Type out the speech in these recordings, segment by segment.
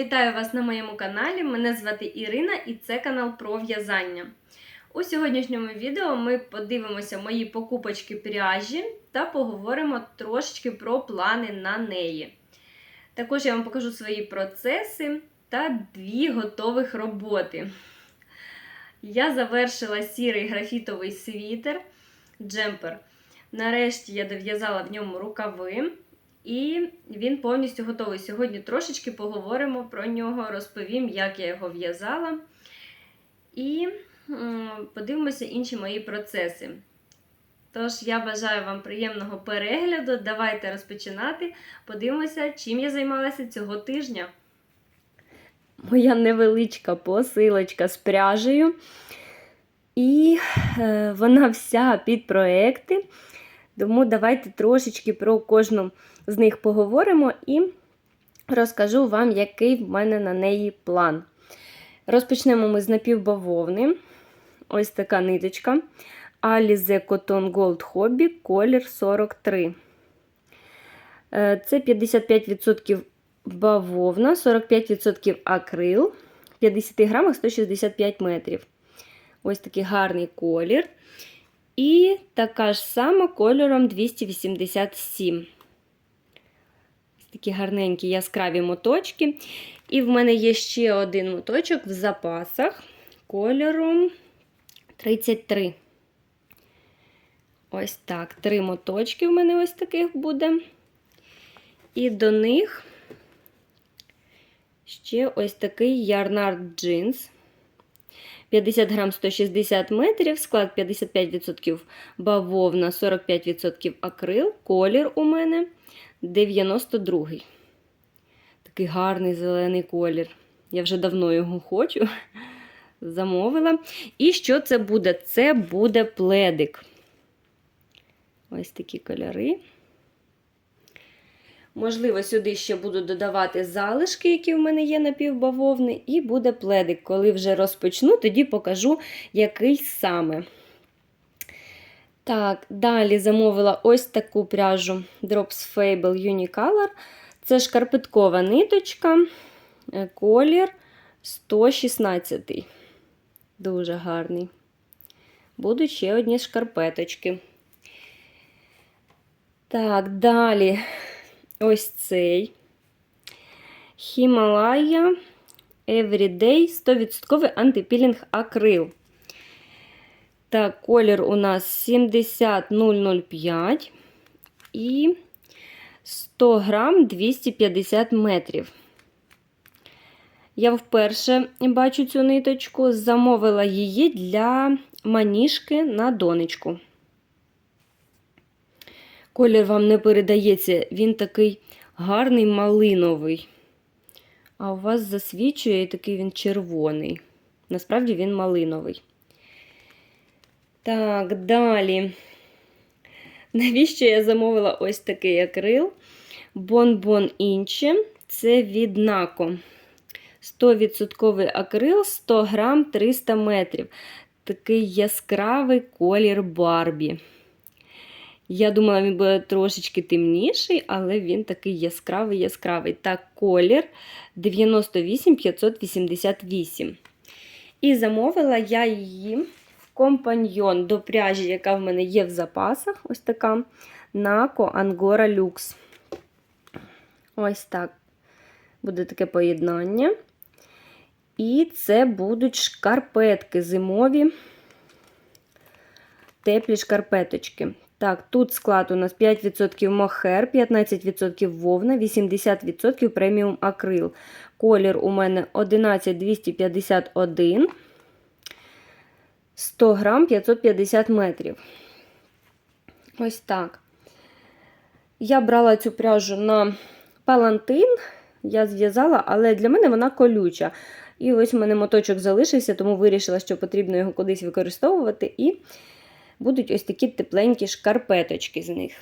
вітаю вас на моєму каналі. Мене звати Ірина і це канал про в'язання. У сьогоднішньому відео ми подивимося мої покупочки пряжі та поговоримо трошечки про плани на неї. Також я вам покажу свої процеси та дві готових роботи. Я завершила сірий графітовий світер, джемпер. Нарешті я дов'язала в ньому рукави. І він повністю готовий. Сьогодні трошечки поговоримо про нього, розповім, як я його в'язала. І подивимося інші мої процеси. Тож, я бажаю вам приємного перегляду. Давайте розпочинати. Подивимося, чим я займалася цього тижня. Моя невеличка посилочка з пряжею. І е, вона вся під проекти. Тому давайте трошечки про кожну з них поговоримо і розкажу вам, який в мене на неї план. Розпочнемо ми з напівбавовни. Ось така ниточка. Alize Cotton Gold Hobby, колір 43. Е, Це 55% бавовна, 45% акрил, 50 грамах 165 метрів. Ось такий гарний колір. І така ж сама кольором 287. Такі гарненькі яскраві моточки. І в мене є ще один моточок в запасах кольором 33. Ось так. Три моточки в мене ось таких буде. І до них ще ось такий ярнард джинс. 50 грам 160 метрів, склад 55% бавовна, 45% акрил, колір у мене 92 Такий гарний зелений колір. Я вже давно його хочу. Замовила. І що це буде? Це буде пледик. Ось такі кольори. Можливо, сюди ще буду додавати залишки, які в мене є напівбавовни, і буде пледик. Коли вже розпочну, тоді покажу, який саме. Так, далі замовила ось таку пряжу Drops Fable Unicolor. Це шкарпеткова ниточка, е, колір 116. Дуже гарний. Будуть ще одні шкарпеточки. Так, далі ось цей Himalaya Everyday 100% антипілінг акрил. Так, колір у нас 70005 і 100 грам 250 метрів. Я вперше бачу цю ниточку, замовила її для маніжки на донечку. Колір вам не передається, він такий гарний малиновий. А у вас засвічує і такий він червоний. Насправді він малиновий. Так, далі. Навіщо я замовила ось такий акрил? Бонбон інче. Це від Нако. 100% акрил, 100 грам 300 метрів. Такий яскравий колір Барбі. Я думала, він буде трошечки темніший, але він такий яскравий яскравий. Так, колір 98588. І замовила я її компаньйон до пряжі, яка в мене є в запасах. Ось така Naco Angora Lux. Ось так. Буде таке поєднання. І це будуть шкарпетки зимові, теплі шкарпеточки. Так, тут склад у нас 5% мохер, 15% вовна, 80% преміум акрил. Колір у мене 11251, 100 грам 550 метрів. Ось так. Я брала цю пряжу на палантин, я зв'язала, але для мене вона колюча. І ось у мене моточок залишився, тому вирішила, що потрібно його кудись використовувати. І будуть ось такі тепленькі шкарпеточки з них.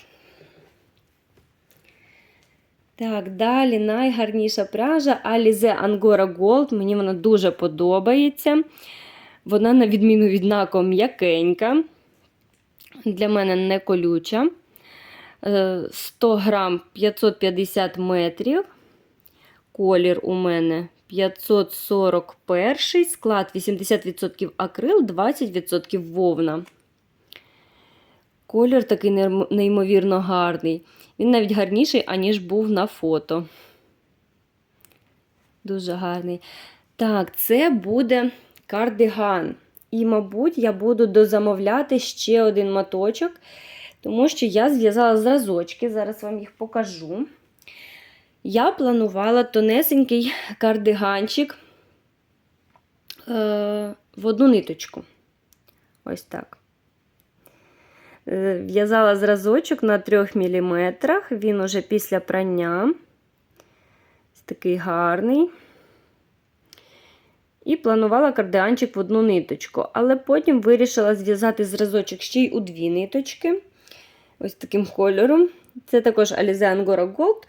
Так, далі найгарніша пряжа Alize Angora Gold. Мені вона дуже подобається. Вона, на відміну від Нако, м'якенька. Для мене не колюча. 100 грам 550 метрів. колір у мене 541, склад 80% акрил, 20% вовна. Колір такий неймовірно гарний. Він навіть гарніший, аніж був на фото. Дуже гарний. Так, це буде кардиган. І, мабуть, я буду дозамовляти ще один моточок, тому що я зв'язала зразочки, зараз вам їх покажу. Я планувала тонесенький кардиганчик е, в одну ниточку. Ось так. Е, В'язала зразочок на 3 мм. Він уже після прання. Такий гарний. І планувала кардианчик в одну ниточку. Але потім вирішила зв'язати зразочок ще й у дві ниточки. Ось таким кольором. Це також Alize Angora Gold.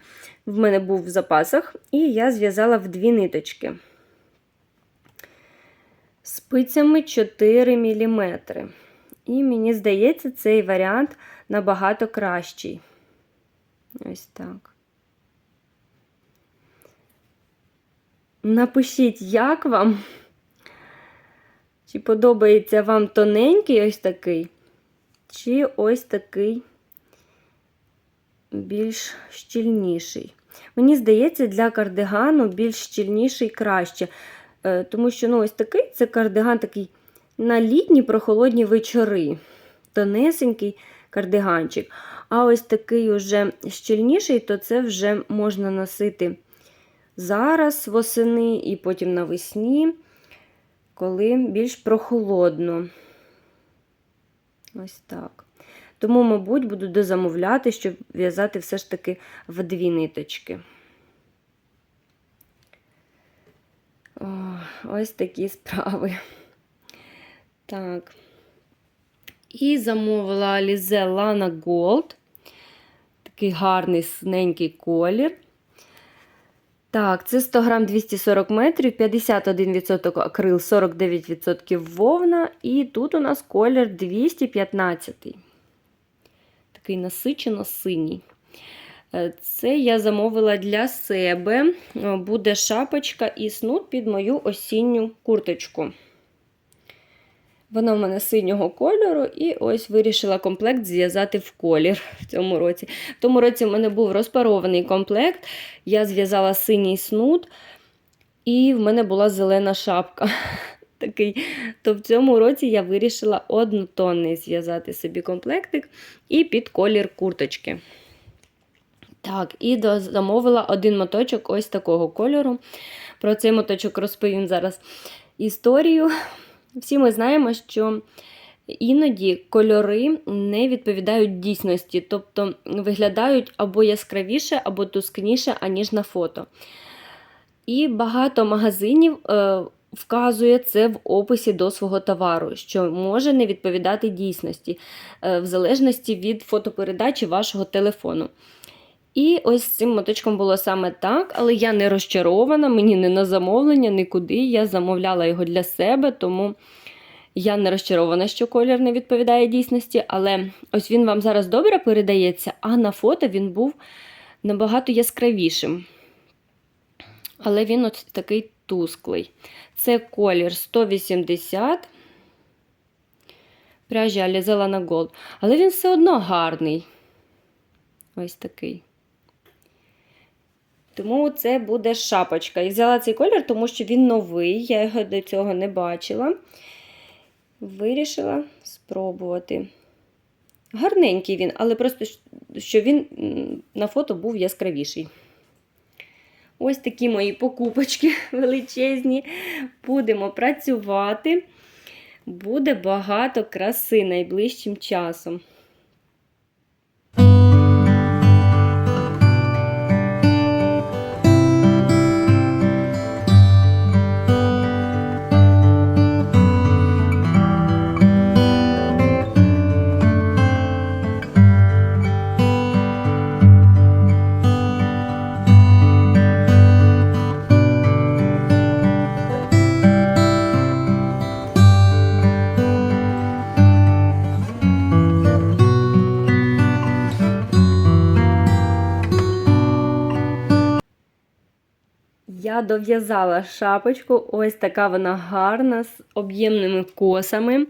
В мене був в запасах, і я зв'язала в дві ниточки. Спицями 4 мм. І мені здається, цей варіант набагато кращий. Ось так. Напишіть, як вам? Чи подобається вам тоненький ось такий, чи ось такий більш щільніший. Мені здається, для кардигану більш щільніший краще. Е, Тому що ну, ось такий це кардиган такий на літні прохолодні вечори. Тонесенький кардиганчик. А ось такий уже щільніший, то це вже можна носити зараз восени і потім навесні, коли більш прохолодно. Ось так. Тому, мабуть, буду дозамовляти, щоб в'язати все ж таки в дві ниточки. О, ось такі справи. Так. І замовила Alize Lana Gold. Такий гарний синенький колір. Так, це 100 грам 240 метрів, 51% акрил, 49% вовна. І тут у нас колір 215. Такий насичено синій. Е, Це я замовила для себе. Е, Буде шапочка і снуд під мою осінню курточку. Вона в мене синього кольору, і ось вирішила комплект зв'язати в колір в цьому році. В тому році в мене був розпарований комплект. Я зв'язала синій снуд, і в мене була зелена шапка. Такий. То в цьому році я вирішила однотонний зв'язати собі комплектик і під колір курточки. Так, і замовила один моточок ось такого кольору. Про цей моточок розповім зараз історію. Всі ми знаємо, що іноді кольори не відповідають дійсності, тобто виглядають або яскравіше, або тускніше, аніж на фото. І багато магазинів е, вказує це в описі до свого товару, що може не відповідати дійсності, е, в залежності від фотопередачі вашого телефону. І ось з цим моточком було саме так, але я не розчарована, мені не на замовлення, нікуди. Я замовляла його для себе, тому я не розчарована, що колір не відповідає дійсності. Але ось він вам зараз добре передається, а на фото він був набагато яскравішим. Але він ось такий тусклий. Це колір 180. Пряжа Alize Lana Gold. Але він все одно гарний. Ось такий. Тому це буде шапочка. І взяла цей колір, тому що він новий, я його до цього не бачила. Вирішила спробувати. Гарненький він, але просто що він на фото був яскравіший. Ось такі мої покупочки величезні. Будемо працювати. Буде багато краси найближчим часом. Дов'язала шапочку. Ось така вона гарна, з об'ємними косами.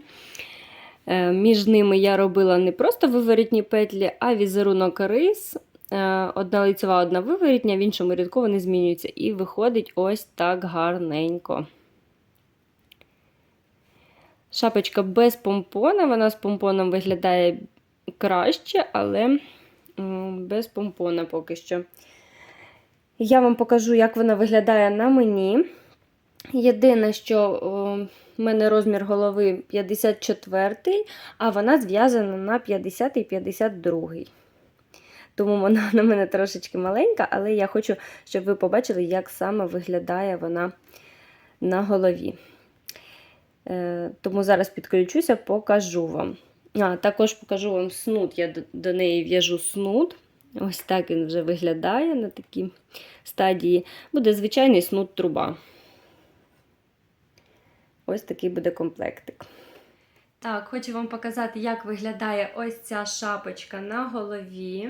Е, Між ними я робила не просто виворітні петлі, а візерунок рис. Е, Одна лицева, одна виворітня, в іншому рядку вони змінюються. І виходить ось так гарненько. Шапочка без помпона, вона з помпоном виглядає краще, але без помпона поки що. Я вам покажу, як вона виглядає на мені. Єдине, що в мене розмір голови 54, а вона зв'язана на 50 і 52. Тому вона на мене трошечки маленька, але я хочу, щоб ви побачили, як саме виглядає вона на голові. Е, Тому зараз підключуся, покажу вам. А, також покажу вам снуд. Я до, до неї в'яжу снуд. Ось так він вже виглядає на такій стадії. Буде звичайний снуд труба. Ось такий буде комплектик. Так, хочу вам показати, як виглядає ось ця шапочка на голові.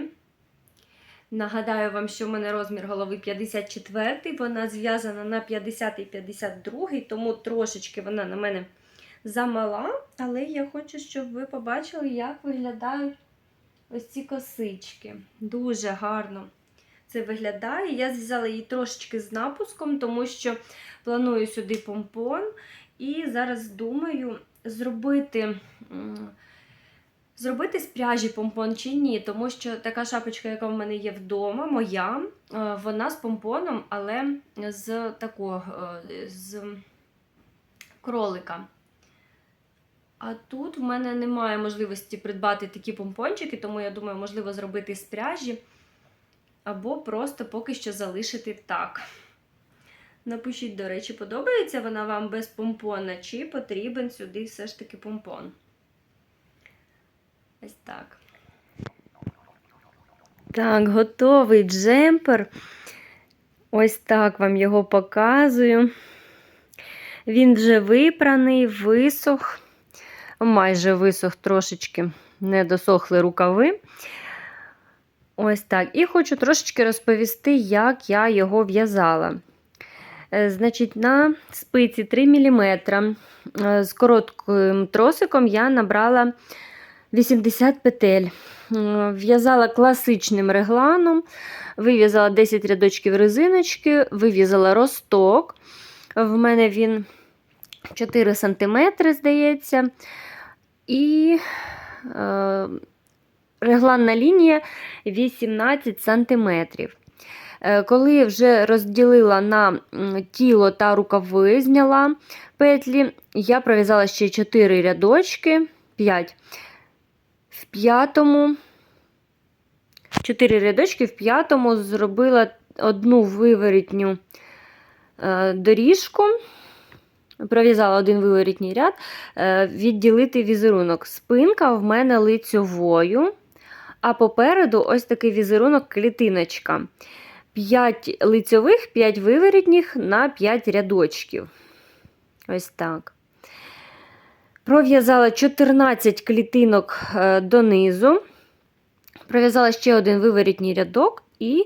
Нагадаю вам, що в мене розмір голови 54, вона зв'язана на 50 і 52, тому трошечки вона на мене замала. Але я хочу, щоб ви побачили, як виглядають ось ці косички. Дуже гарно це виглядає. Я зв'язала її трошечки з напуском, тому що планую сюди помпон. І зараз думаю зробити. Зробити з пряжі помпон чи ні, тому що така шапочка, яка в мене є вдома, моя, е, вона з помпоном, але з такого е, з кролика. А тут в мене немає можливості придбати такі помпончики, тому я думаю, можливо, зробити з пряжі, або просто поки що залишити так. Напишіть, до речі, подобається вона вам без помпона, чи потрібен сюди все ж таки помпон. Ось так. Так, готовий джемпер. Ось так вам його показую. Він вже випраний, висох. Майже висох трошечки, не досохли рукави. Ось так. І хочу трошечки розповісти, як я його в'язала. Е, Значить, на спиці 3 мм е, з коротким тросиком я набрала 80 петель. Е, В'язала класичним регланом, вив'язала 10 рядочків резиночки, вив'язала росток. В мене він 4 см, здається. І е, регланна лінія 18 см. Е, Коли вже розділила на тіло та рукави, зняла петлі, я пров'язала ще 4 рядочки, 5. В п'ятому, 4 рядочки, в п'ятому зробила одну виворітню е, доріжку, пров'язала один виворітній ряд, е, відділити візерунок. Спинка в мене лицьовою, а попереду ось такий візерунок клітиночка. 5 лицьових, 5 виворітніх на 5 рядочків. Ось так. Пров'язала 14 клітинок е, донизу. Пров'язала ще один виворітній рядок і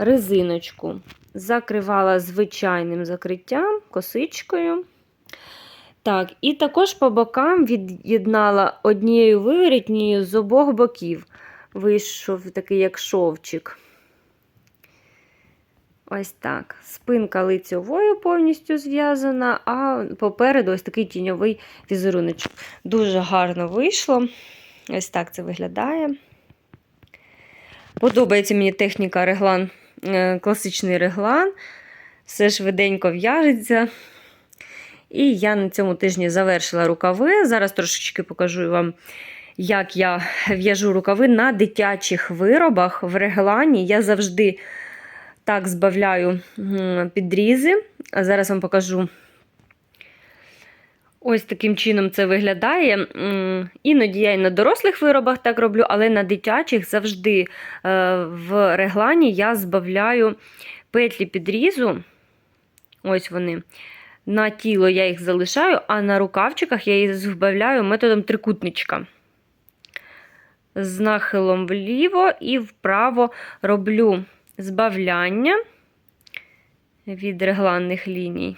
резиночку. Закривала звичайним закриттям, косичкою. Так, і також по бокам від'єднала однією виворітньою з обох боків. Вийшов такий, як шовчик. Ось так. Спинка лицьовою повністю зв'язана, а попереду ось такий тіньовий візеруночок. Дуже гарно вийшло. Ось так це виглядає. Подобається мені техніка реглан, класичний реглан. Все швиденько в'яжеться. І я на цьому тижні завершила рукави. Зараз трошечки покажу вам, як я в'яжу рукави на дитячих виробах в реглані. Я завжди так збавляю підрізи. А зараз вам покажу. Ось таким чином це виглядає. Іноді я і на дорослих виробах так роблю, але на дитячих завжди е, в реглані я збавляю петлі підрізу. Ось вони. На тіло я їх залишаю, а на рукавчиках я їх збавляю методом трикутничка. З нахилом вліво і вправо роблю збавляння, від регланних ліній.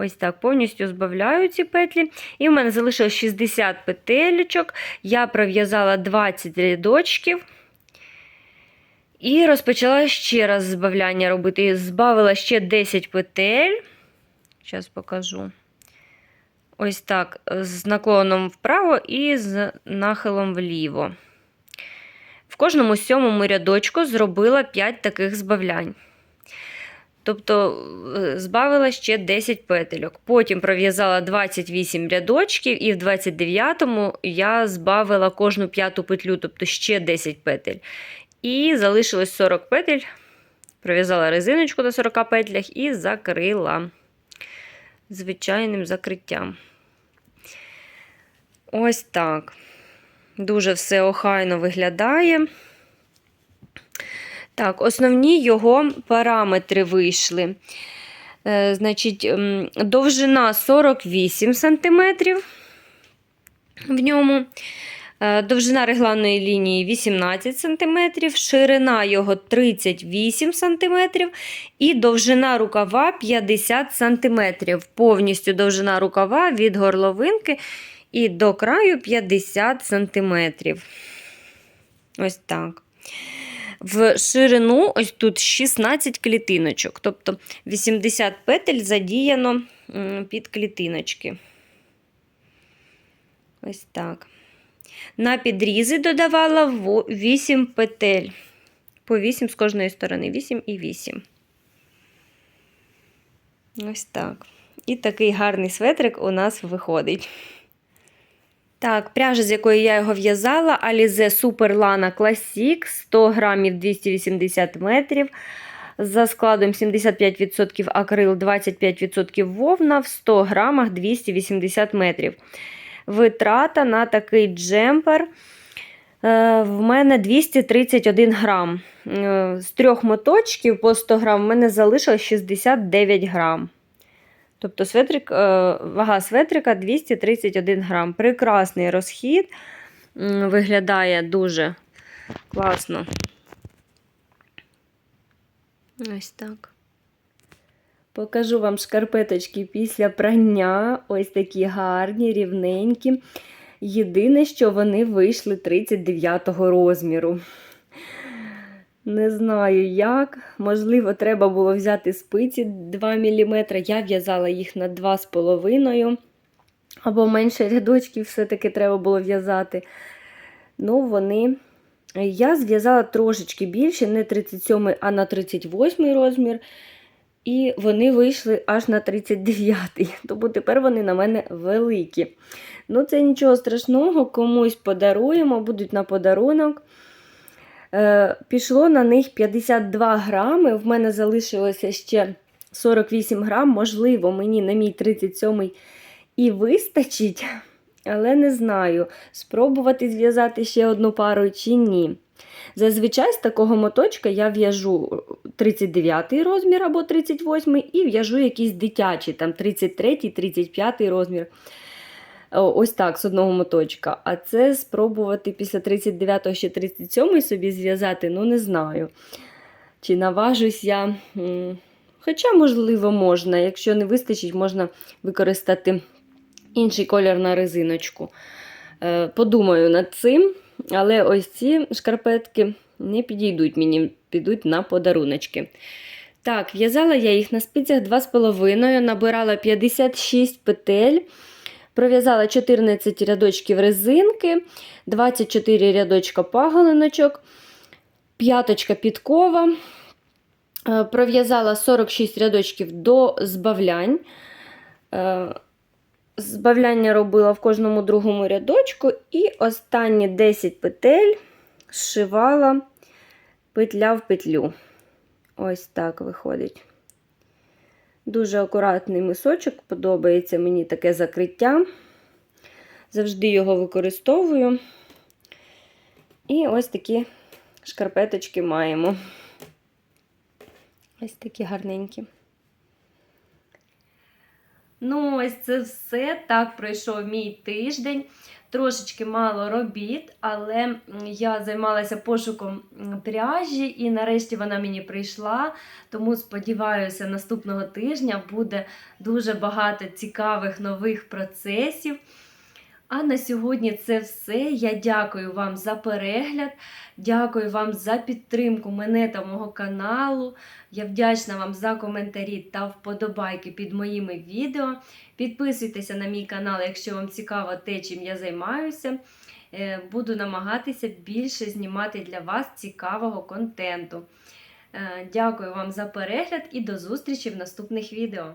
Ось так, повністю збавляю ці петлі. І в мене залишилось 60 петелечок. Я пров'язала 20 рядочків. І розпочала ще раз збавляння робити. Збавила ще 10 петель. Зараз покажу. Ось так, з наклоном вправо і з нахилом вліво. В кожному сьомому рядочку зробила 5 таких збавлянь. Тобто е, збавила ще 10 петельок. Потім пров'язала 28 рядочків, і в 29-му я збавила кожну п'яту петлю, тобто ще 10 петель. І залишилось 40 петель. Пров'язала резиночку на 40 петлях і закрила звичайним закриттям. Ось так. Дуже все охайно виглядає. Так, основні його параметри вийшли. Е, значить, довжина 48 см в ньому. Е, Довжина регланної лінії 18 см, ширина його 38 см і довжина рукава 50 см. Повністю довжина рукава від горловинки і до краю 50 см. Ось так. В ширину ось тут 16 клітиночок, тобто 80 петель задіяно під клітиночки. Ось так. На підрізи додавала 8 петель. По 8 з кожної сторони. 8 і 8. Ось так. І такий гарний светрик у нас виходить. Так, пряжа, з якої я його в'язала, Alize Super Lana Classic 100 грамів 280 метрів. За складом 75% акрил, 25% вовна, в 100 грамах 280 метрів. Витрата на такий джемпер е, в мене 231 грам. Е, З трьох моточків по 100 грам в мене залишилось 69 грам. Тобто светрик, е, вага светрика 231 грам. Прекрасний розхід. Виглядає дуже класно. Ось так. Покажу вам шкарпеточки після прання. Ось такі гарні, рівненькі. Єдине, що вони вийшли 39 розміру. Не знаю як. Можливо, треба було взяти спиці 2 мм. Я в'язала їх на 2,5 або менше рядочків все-таки треба було в'язати. Ну, вони. Я зв'язала трошечки більше, не 37, а на 38 розмір. І вони вийшли аж на 39-й. Тому тепер вони на мене великі. Ну, це нічого страшного, комусь подаруємо, будуть на подарунок. Е, Пішло на них 52 грами. В мене залишилося ще 48 грам. Можливо, мені на мій 37-й і вистачить, але не знаю, спробувати зв'язати ще одну пару чи ні. Зазвичай з такого моточка я в'яжу 39 розмір або 38 і в'яжу якийсь дитячий, там 33, 35 розмір. Ось так, з одного моточка. А це спробувати після 39 ще 37 собі зв'язати, ну не знаю. Чи наважусь я. Хоча, можливо, можна. Якщо не вистачить, можна використати інший колір на резиночку. Е, Подумаю над цим, але ось ці шкарпетки не підійдуть мені, підуть на подаруночки. Так, в'язала я їх на спицях 2,5, набирала 56 петель. Пров'язала 14 рядочків резинки, 24 рядочка паголиночок, п'яточка підкова. Е, Пров'язала 46 рядочків до збавлянь. Е, Збавляння робила в кожному другому рядочку, і останні 10 петель зшивала петля в петлю. Ось так виходить. Дуже акуратний мисочок, подобається мені таке закриття. Завжди його використовую. І ось такі шкарпеточки маємо. Ось такі гарненькі. Ну, ось це все. Так пройшов мій тиждень. Трошечки мало робіт, але я займалася пошуком пряжі, і нарешті вона мені прийшла. Тому сподіваюся, наступного тижня буде дуже багато цікавих нових процесів. А на сьогодні це все. Я дякую вам за перегляд, дякую вам за підтримку мене та мого каналу. Я вдячна вам за коментарі та вподобайки під моїми відео. Підписуйтеся на мій канал, якщо вам цікаво те, чим я займаюся. Е, Буду намагатися більше знімати для вас цікавого контенту. Е, Дякую вам за перегляд і до зустрічі в наступних відео.